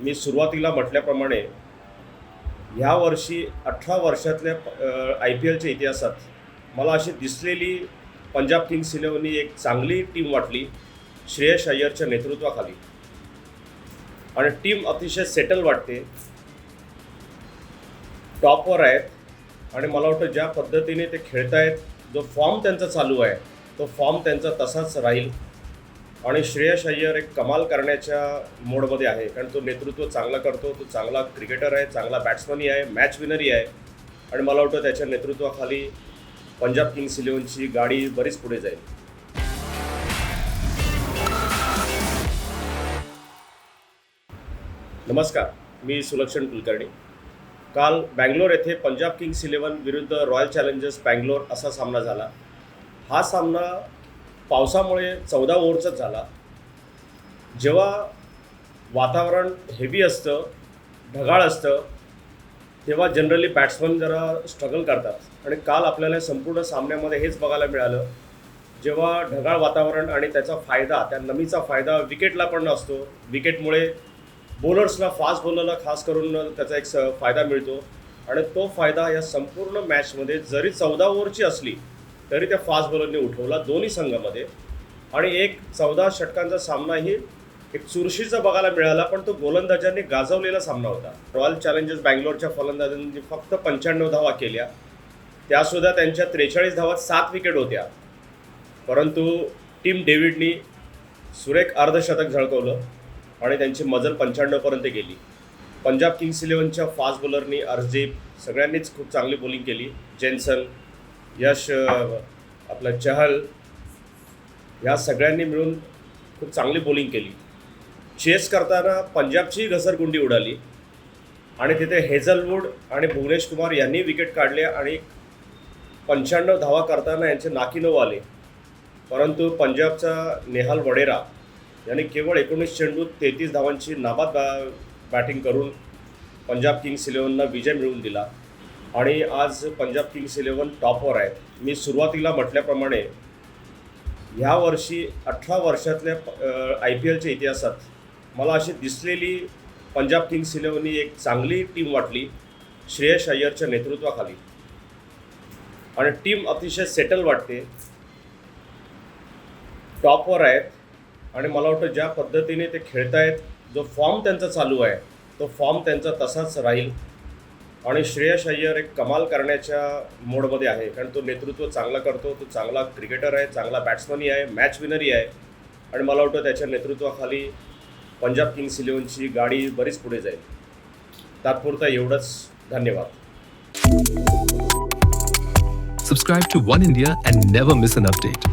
मी सुरुवातीला म्हटल्याप्रमाणे ह्या वर्षी अठरा वर्षातल्या आय पी एलच्या इतिहासात मला अशी दिसलेली पंजाब किंग्स इलेव्हन एक चांगली टीम वाटली श्रेयस अय्यरच्या नेतृत्वाखाली. आणि टीम अतिशय सेटल वाटते. टॉपवर आहेत. आणि मला वाटतं ज्या पद्धतीने ते खेळतायत जो फॉर्म त्यांचा चालू आहे तो फॉर्म त्यांचा तसाच राहील. आणि श्रेयस अय्यर एक कमाल करण्याच्या मोडमध्ये आहे. कारण तो नेतृत्व चांगला करतो तो चांगला क्रिकेटर आहे चांगला बॅट्समनही आहे मॅच विनरही आहे. आणि मला वाटतं त्याच्या नेतृत्वाखाली पंजाब किंग्स इलेव्हनची गाडी बरीच पुढे जाईल. नमस्कार मी सुलक्षण कुलकर्णी. काल बँगलोर येथे पंजाब किंग्स इलेव्हन विरुद्ध रॉयल चॅलेंजर्स बँगलोर असा सामना झाला. हा सामना पावसामुळे चौदा ओव्हरचाच झाला. जेव्हा वातावरण हेवी असतं ढगाळ असतं तेव्हा जनरली बॅट्समन जरा स्ट्रगल करतात. आणि काल आपल्याला संपूर्ण सामन्यामध्ये हेच बघायला मिळालं. जेव्हा ढगाळ वातावरण आणि त्याचा फायदा त्या नमीचा फायदा विकेटला पण असतो. विकेटमुळे बॉलर्सला फास्ट बॉलरला खास करून त्याचा एक स फायदा मिळतो. आणि तो फायदा या संपूर्ण मॅचमध्ये जरी चौदा ओव्हरची असली तरी त्या फास्ट बॉलरने उठवला दोन्ही संघामध्ये. आणि एक चौदा षटकांचा सामनाही एक चुरशीचा बघायला मिळाला पण तो गोलंदाजांनी गाजवलेला सामना होता. रॉयल चॅलेंजर्स बँगलोरच्या फलंदाजांनी फक्त पंच्याण्णव धावा केल्या. त्यासुद्धा त्यांच्या त्रेचाळीस धावात सात विकेट होत्या. परंतु टीम डेव्हिडनी सुरेख अर्धशतक झळकवलं आणि त्यांची मजल पंच्याण्णवपर्यंत गेली. पंजाब किंग्स इलेव्हनच्या फास्ट बॉलरनी अर्जीब सगळ्यांनीच खूप चांगली बॉलिंग केली. जेन्सन यश आपला आपलं चहल या सगळ्यांनी मिळून खूप चांगली बॉलिंग केली. चेस करताना पंजाबची घसरगुंडी उडाली आणि तिथे हेझलवूड आणि भुवनेश कुमार यांनी विकेट काढले आणि पंच्याण्णव धावा करताना यांचे नाकीनऊ आले परंतु पंजाबचा नेहाल वडेरा यांनी केवळ एकोणीस चेंडूत तेहतीस धावांची नाबाद बॅ बॅटिंग करून पंजाब किंग्स इलेव्हनला विजय मिळवून दिला. आणि आज पंजाब किंग्स इलेवन टॉपवर आहेत. मी सुरुवातीला म्हटल्याप्रमाणे ह्या वर्षी अठरा वर्षातल्या आय पी एलच्या इतिहासात मला अशी दिसलेली पंजाब किंग्स इलेव्हन ही एक चांगली टीम वाटली श्रेयस अय्यरच्या नेतृत्वाखाली. आणि टीम अतिशय सेटल वाटते. टॉपवर आहेत आणि मला वाटतं ज्या पद्धतीने ते खेळतायत जो फॉर्म त्यांचा चालू आहे तो फॉर्म त्यांचा तसाच राहील. आणि श्रेयस अय्यर एक कमाल करण्याच्या मोडमध्ये आहे. कारण तो नेतृत्व चांगला करतो तो चांगला क्रिकेटर आहे चांगला बॅट्समनही आहे मॅच विनरही आहे. आणि मला वाटतं त्याच्या नेतृत्वाखाली पंजाब किंग्स इलेव्हनची गाडी बरीच पुढे जाईल. तात्पुरता एवढंच. धन्यवाद. Subscribe to One India and never miss an update